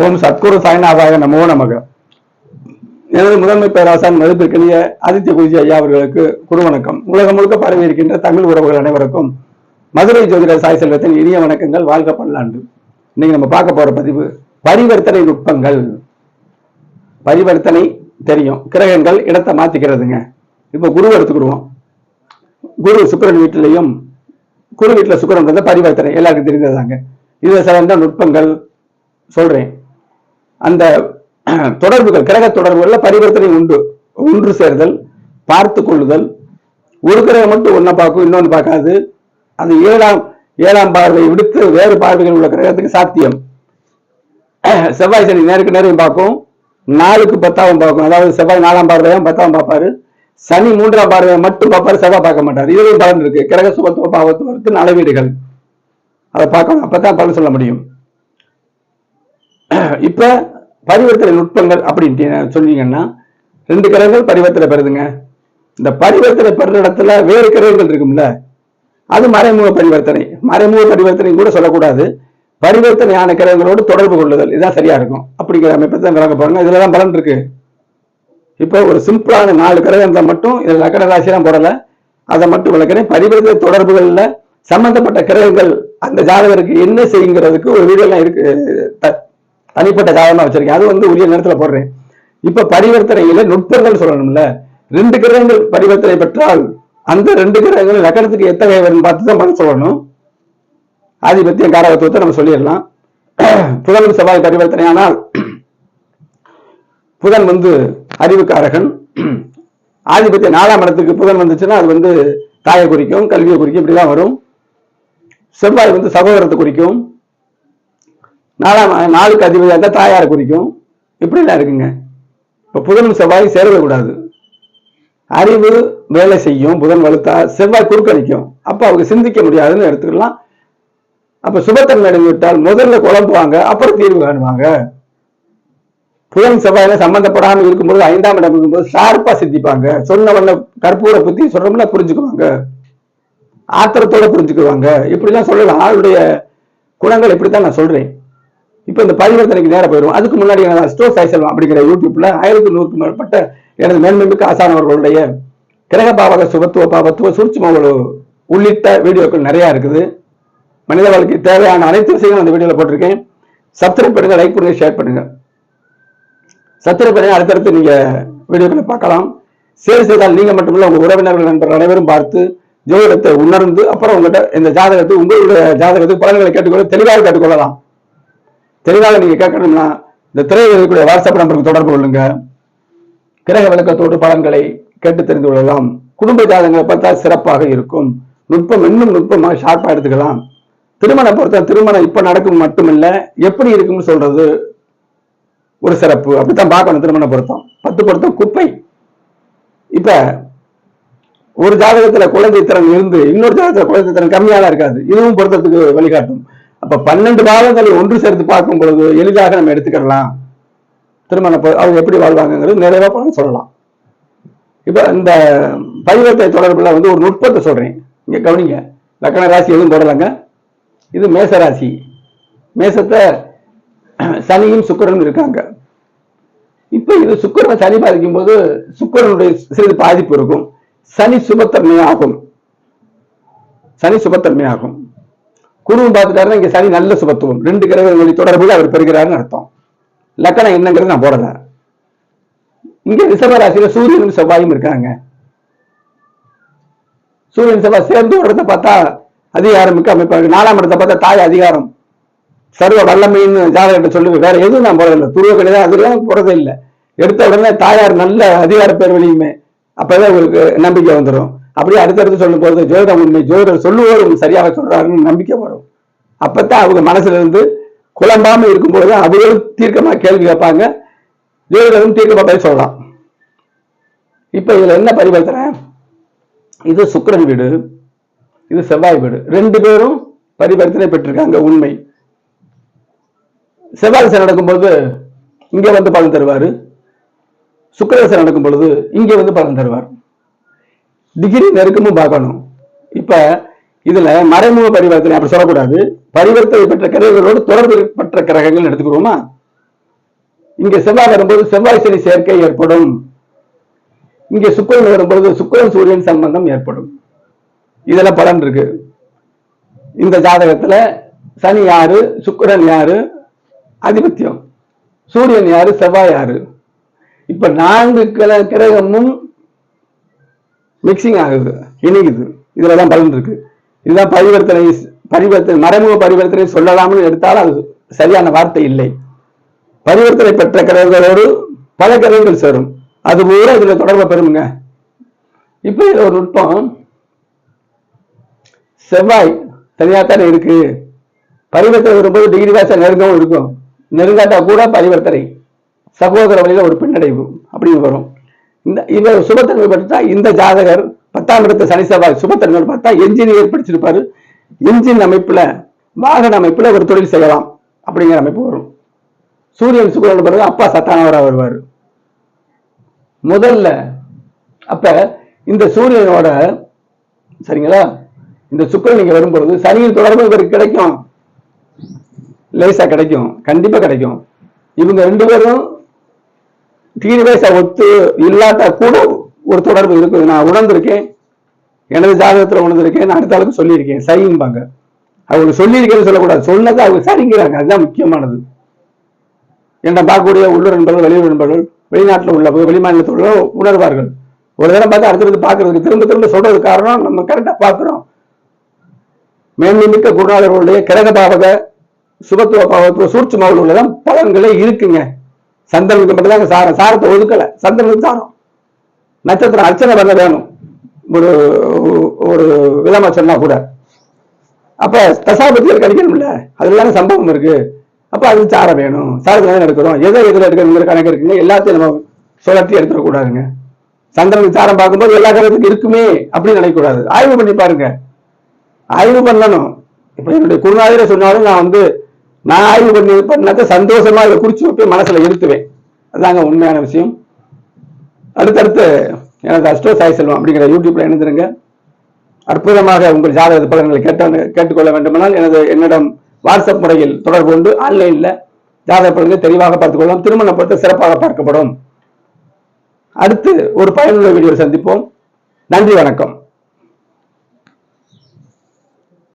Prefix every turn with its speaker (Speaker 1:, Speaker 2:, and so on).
Speaker 1: ஓம் சத்குரு சாய்நாதாய நமோ நமக. எனது முதன்மை பேராசான் மதிப்பிற்கினிய ஆதித்ய குருஜி ஐயா அவர்களுக்கு குரு வணக்கம் உலகம் முழுக்க பரவி இருக்கின்ற தமிழ் உறவுகள் அனைவருக்கும் மதுரை ஜோதிட சாய் செல்வத்தின் இனிய வணக்கங்கள் வாழ்க பல்லாண்டு. இன்னைக்கு நம்ம பார்க்க போற பதிவு பரிவர்த்தனை நுட்பங்கள். பரிவர்த்தனை தெரியும். கிரகங்கள் இடத்தை மாத்திக்கிறதுங்க. இப்போ குரு எடுத்துக்கிடுவோம். குரு சுக்கரன் வீட்டிலையும் குரு வீட்டில் சுக்கரன் வந்து பரிவர்த்தனை. எல்லாருக்கும் தெரிந்ததாங்க இது சிறந்த நுட்பங்கள் சொல்றேன். அந்த தொடர்புகள் கிரக தொடர்புகள்ல பரிவர்த்தனை உண்டு. ஒன்று சேர்தல் பார்த்து கொள்ளுதல். ஒரு கிரகம் மட்டும் ஒன்றை பார்க்கும் இன்னொன்று பார்க்காது. அது ஏழாம் ஏழாம் பார்வை விடுத்து வேறு பார்வைகள் உள்ள கிரகத்துக்கு சாத்தியம். செவ்வாய் சனி நேருக்கு நேரையும் பார்க்கும் நாலுக்கு பத்தாவும் பார்க்கும். அதாவது செவ்வாய் நாலாம் பார்வையும் பத்தாவும் பார்ப்பாரு. சனி மூன்றாம் பார்வையை மட்டும் பார்ப்பாரு செவ்வாய் பார்க்க மாட்டார். இதுவும் பலன் இருக்கு. கிரக சுபத்துவ பாவத்துவத்தின் அளவீடுகள். அதை பார்க்கணும். அப்பதான் பலன் சொல்ல முடியும். இப்ப பரிவர்த்தனை நுட்பங்கள் அப்படின்ட்டு சொன்னீங்கன்னா ரெண்டு கிரகங்கள் பரிவர்த்தனை பெறுதுங்க. இந்த பரிவர்த்தனை பெற இடத்துல வேறு கிரகங்கள் இருக்கும்ல அது மறைமுக பரிவர்த்தனை. மறைமுக பரிவர்த்தனை கூட சொல்லக்கூடாது. பரிவர்த்தனையான கிரகங்களோடு தொடர்பு கொள்ளுதல் இதுதான் சரியா இருக்கும். அப்படிங்கிற அமைப்பை தான் விளக்க போறாங்க. இதுல தான் பலன் இருக்கு. இப்போ ஒரு சிம்பிளான நாலு கிரகங்களை மட்டும் இதில் லக்கண ராசியெல்லாம் போடல. அதை மட்டும் விளக்கிறேன். பரிவர்த்தனை தொடர்புகளில் சம்பந்தப்பட்ட கிரகங்கள் அந்த ஜாதகருக்கு என்ன செய்யுங்கிறதுக்கு ஒரு வீடியோலாம் இருக்கு த- தனிப்பட்ட ஜாதகமா வச்சிருக்கேன். அது வந்து உரிய நேரத்துல போடுறேன். இப்ப பரிவர்த்தனையில நுட்பங்கள் சொல்லணும்ல. ரெண்டு கிரகங்கள் பரிவர்த்தனை பெற்றால் அந்த ரெண்டு கிரகங்கள் லக்கணத்துக்கு எத்தகைய பார்த்து தான் பதில் சொல்லணும். ஆதிபத்தியம் காரகத்துவத்தை நம்ம சொல்லிடலாம். புதன் செவ்வாய் பரிவர்த்தனையானால் புதன் வந்து அறிவுக்காரகன் ஆதிபத்திய நாலாம் இடத்துக்கு புதன் வந்துச்சுன்னா அது வந்து தாயை குறிக்கும் கல்வியை குறிக்கும் இப்படிதான் வரும். செவ்வாய் வந்து சகோதரத்தை குறிக்கும். நாலாம் நாளுக்கு அதிபதியாக இருந்தால் தாயாரை குறிக்கும். இப்படிலாம் இருக்குங்க. இப்போ புதன் செவ்வாய் சேரவே கூடாது. அறிவு வேலை செய்யும். புதன் வலுத்தா செவ்வாய் குறுக்களிக்கும் அப்போ அவங்க சிந்திக்க முடியாதுன்னு எடுத்துக்கலாம். அப்போ சுபத்தன்மை அடைந்து விட்டால் முதல்ல குழம்புவாங்க அப்புறம் தீர்வு காணுவாங்க. புதன் செவ்வாயில சம்பந்தப்படாம இருக்கும்போது ஐந்தாம் இடம் இருக்கும்போது ஷார்ப்பா சிந்திப்பாங்க. சொன்னவன கற்பூர புத்தி சொல்றோம்னா புரிஞ்சுக்குவாங்க. ஆத்திரத்தோட புரிஞ்சுக்குவாங்க. இப்படிலாம் சொல்லலாம். ஆளுடைய குணங்கள் இப்படித்தான் நான் சொல்றேன். இப்போ இந்த பரிவர்த்தனைக்கு நேரம் போயிடும் அதுக்கு முன்னாடி நான் ஸ்டோ சாய் அப்படிங்கிற யூடியூப்ல ஆயிரத்தி நூறுக்கு மேற்பட்ட எனது மேன்மைமிக்க ஆசானவர்களுடைய கிரக பாவக சுபத்துவ பாவத்துவ சூட்சும உள்ளிட்ட வீடியோக்கள் நிறைய இருக்குது. மனித வாழ்க்கை தேவையான அனைத்து விஷயங்களும் அந்த வீடியோல போட்டிருக்கேன். சப்ஸ்கிரைப் பண்ணுங்க லைக் பண்ணுங்க ஷேர் பண்ணுங்க. சப்ஸ்கிரைப் பண்ணுங்க அடுத்தடுத்து நீங்க வீடியோக்களை பார்க்கலாம். சேல் செய்தால் நீங்க மட்டுமல்ல உங்க உறவினர்கள் நண்பர்கள் அனைவரும் பார்த்து ஜோதிடத்தை உணர்ந்து அப்புறம் உங்கள்கிட்ட இந்த ஜாதகத்தை உங்களுடைய ஜாதகத்துக்கு பலன்களை கேட்டுக்கொள்ள தெளிவாக கேட்டுக்கொள்ளலாம். தெளிவாக நீங்க கேட்கணும்னா இந்த திரையில் இருக்கக்கூடிய வாட்ஸ்அப் நம்பருக்கு தொடர்பு கொள்ளுங்க. கிரக விளக்கத்தோடு பலன்களை கேட்டு தெரிந்து கொள்ளலாம். குடும்ப ஜாதகங்களை பார்த்தா சிறப்பாக இருக்கும். நுட்பம் இன்னும் நுட்பமாக ஷார்ப்பா எடுத்துக்கலாம். திருமணம் பொறுத்த திருமணம் இப்ப நடக்கும் மட்டுமில்ல எப்படி இருக்கும்னு சொல்றது ஒரு சிறப்பு. அப்படித்தான் பார்க்கணும் திருமண பொருத்தம். பத்து பொருத்தம் குப்பை. இப்ப ஒரு ஜாதகத்துல குழந்தை திறன் இருந்து இன்னொரு ஜாதகத்துல குழந்தை திறன் கம்மியாக இருக்காது. இதுவும் பொருத்தத்துக்கு வழிகாட்டும். அப்ப பன்னெண்டு பாவங்களை ஒன்று சேர்த்து பார்க்கும் பொழுது எளிதாக நம்ம எடுத்துக்கிடலாம். திருமண அவங்க எப்படி வாழ்வாங்கிறது நிறைவா பணம் சொல்லலாம். இப்ப இந்த பரிவர்த்தனை தொடர்புல வந்து ஒரு நுட்பத்தை சொல்றேன். இங்க கவனிங்க. லக்கண ராசி எதுவும் போடலாங்க இது மேச ராசி. மேசத்தை சனியும் சுக்கரனும் இருக்காங்க. இப்ப இது சுக்கிரனை சனி பாதிக்கும் போது சுக்கிரனுடைய சிறிது பாதிப்பு இருக்கும். சனி சுபத்தன்மை ஆகும் சனி சுபத்தன்மை ஆகும் குருவும் பார்த்துட்டாருன்னா இங்க சனி நல்ல சுபத்துவம். ரெண்டு கிரகங்களுடைய தொடர்புகள் அவர் பெறுகிறாருன்னு அர்த்தம். லக்கணம் என்னங்கிறது நான் போடல. இங்க ரிஷப ராசியில சூரியனும் செவ்வாயும் இருக்காங்க. சூரியன் செவ்வாய் சேர்ந்து ஒரு பார்த்தா அதிகாரம் மிக்க நாலாம் இடத்தை பார்த்தா தாய் அதிகாரம். சர்வ வல்லமைன்னு ஜாதகத்தை சொல்லுங்க வேற எதுவும் நான் போறதில்லை துருவ கிடையாது அதெல்லாம் போடுறதில்லை இல்லை. எடுத்த உடனே தாயார் நல்ல அதிகார பேர் வெளியுமே அப்பதான் உங்களுக்கு நம்பிக்கை வந்துடும் அப்படியே அடுத்தடுத்து சொல்லும் போது ஜோதிடம் உண்மை ஜோதிடர் சொல்லுவோர் சரியாக சொல்றாருன்னு நம்பிக்கை வரும். அப்பதான் அவங்க மனசுல இருந்து குழம்பாம இருக்கும்போது அவங்களும் தீர்க்கமா கேள்வி கேட்பாங்க. ஜோதிடரும் தீர்க்கமா பதில் சொல்லலாம். இப்ப இதுல என்ன பரிவர்த்தனை? இது சுக்கரன் வீடு இது செவ்வாய் வீடு. ரெண்டு பேரும் பரிவர்த்தனை பெற்றிருக்காங்க உண்மை. செவ்வாய் திசை நடக்கும்போது இங்க வந்து பலன் தருவாரு. சுக்கரசை நடக்கும் பொழுது இங்க வந்து பலன் தருவார். டிகிரி நெருக்கமும் பார்க்கணும். இப்ப இதுல மறைமுக பரிவர்த்தனை அப்படி சொல்லக்கூடாது. பரிவர்த்தனை பெற்ற கிரகங்களோடு தொடர்பு பெற்ற கிரகங்கள் எடுத்துக்கிறோமா? இங்க செவ்வாய் வரும்போது செவ்வாய் சனி சேர்க்கை ஏற்படும். இங்க சுக்கரன் வரும்பொழுது சுக்கரன் சூரியன் சம்பந்தம் ஏற்படும். இதுல பலன் இருக்கு. இந்த ஜாதகத்துல சனி யாரு? சுக்கரன் யாரு? ஆதிபத்தியம். சூரியன் யாரு? செவ்வாய் யாரு? இப்ப நான்கு கிரகமும் மிக்சிங் ஆகுது இணைகுது இதில் தான் பலன் இருக்கு. இதுதான் பரிவர்த்தனை பரிவர்த்தனை மறைமுக பரிவர்த்தனை சொல்லலாம்னு எடுத்தாலும் அது சரியான வார்த்தை இல்லை. பரிவர்த்தனை பெற்ற கிரகங்களோடு பல கிரகங்கள் சேரும். அது பூரா இதுல தொடர்பை பெறுமுங்க இப்போ இதில் ஒரு நுட்பம். செவ்வாய் தனியாத்தானே இருக்கு. பரிவர்த்தனை வரும்போது டிகிரி வாச நெருங்கவும் இருக்கும். நெருங்காட்டா கூட பரிவர்த்தனை. சகோதர வழியில ஒரு பின்னடைவு அப்படின்னு வரும். இந்த இவர் சுபத்தன்மை படுத்தா இந்த ஜாதகர் பத்தாம் இடத்து சனி செவ்வாய் சுபத்தன்மை பார்த்தா என்ஜினியர் படிச்சிருப்பாரு என்ஜின் அமைப்புல வாகன அமைப்புல ஒரு தொழில் செய்யலாம் அப்படிங்கிற அமைப்பு வரும். சூரியன் சுக்கரன் பிறகு அப்பா சத்தானவரா வருவார். முதல்ல அப்ப இந்த சூரியனோட சரிங்களா? இந்த சுக்கரன் இங்க வரும்பொழுது சனியின் தொடர்பு இவருக்கு கிடைக்கும். லேசா கிடைக்கும். கண்டிப்பா கிடைக்கும். இவங்க ரெண்டு பேரும் தீர் ஒத்து இல்லாத கூட ஒரு தொடர்பு இருக்குது. நான் உணர்ந்திருக்கேன். எனது ஜாதகத்தில் உணர்ந்திருக்கேன். நான் அடுத்த அளவுக்கு சொல்லியிருக்கேன். சரிம்பாங்க. அவங்க சொல்லியிருக்கேன்னு சொல்லக்கூடாது. சொன்னதை அவங்க சரிங்கிறாங்க. அதுதான் முக்கியமானது. என்ன பார்க்கக்கூடிய உள்ளூர் நண்பர்கள் வெளியூர் நண்பர்கள் வெளிநாட்டில் உள்ள வெளிமாநிலத்தில் உள்ள உணர்வார்கள். ஒரு தடவை பார்த்து அடுத்தது பார்க்கறதுக்கு திரும்ப திரும்ப சொல்றது காரணம் நம்ம கரெக்டா பார்க்குறோம். மேன்மை மிக்க குருநாதர்களுடைய கிரக பாவக சுபத்துவ பாவத்துவ சூட்சுமாவில் உள்ளதான் பலன்களே இருக்குங்க. சந்திரனுக்கு மட்டும்தாங்க சாரம். சாரத்தை ஒதுக்கல. சந்திரனுக்கு சாரம். நட்சத்திரம் அர்ச்சனை பண்ண வேணும். ஒரு ஒரு விதமா சொன்னா கூட. அப்ப தசாபத்தியர் கிடைக்கணும்ல அதுல சம்பவம் இருக்கு. அப்ப அது சாரம் வேணும். சாரத்துல தான் எடுக்கிறோம்? எதை எதுல எடுக்கணுங்கிற கணக்கு இருக்குங்க. எல்லாத்தையும் நம்ம சுழற்றி எடுத்துடக்கூடாதுங்க சந்திரனுக்கு சாரம் பார்க்கும்போது எல்லா கிரகத்துக்கும் இருக்குமே அப்படின்னு நினைக்கக்கூடாது ஆய்வு பண்ணி பாருங்க. ஆய்வு பண்ணணும். இப்ப என்னுடைய குருநாதரை சொன்னாலும் நான் வந்து நான் ஆய்வு பண்ணி பண்ணாக்க சந்தோஷமா இதை குறிச்சு வைப்பேன் மனசுல இருத்துவேன். அதாங்க உண்மையான விஷயம். அடுத்தடுத்து எனக்கு அஷ்டோ சாய் செல்வம் அப்படிங்கிற யூடியூப்ல இணைந்திருங்க. அற்புதமாக உங்கள் ஜாதக பலன்களை கேட்ட கேட்டுக்கொள்ள வேண்டுமானால் எனது என்னிடம் வாட்ஸ்அப் முறையில் தொடர்பு கொண்டு ஆன்லைன்ல ஜாதக பலன்கள் தெளிவாக பார்த்துக்கொள்ளலாம். திருமணம் பொறுத்து சிறப்பாக பார்க்கப்படும். அடுத்து ஒரு பயனுள்ள வீடியோ சந்திப்போம். நன்றி வணக்கம்.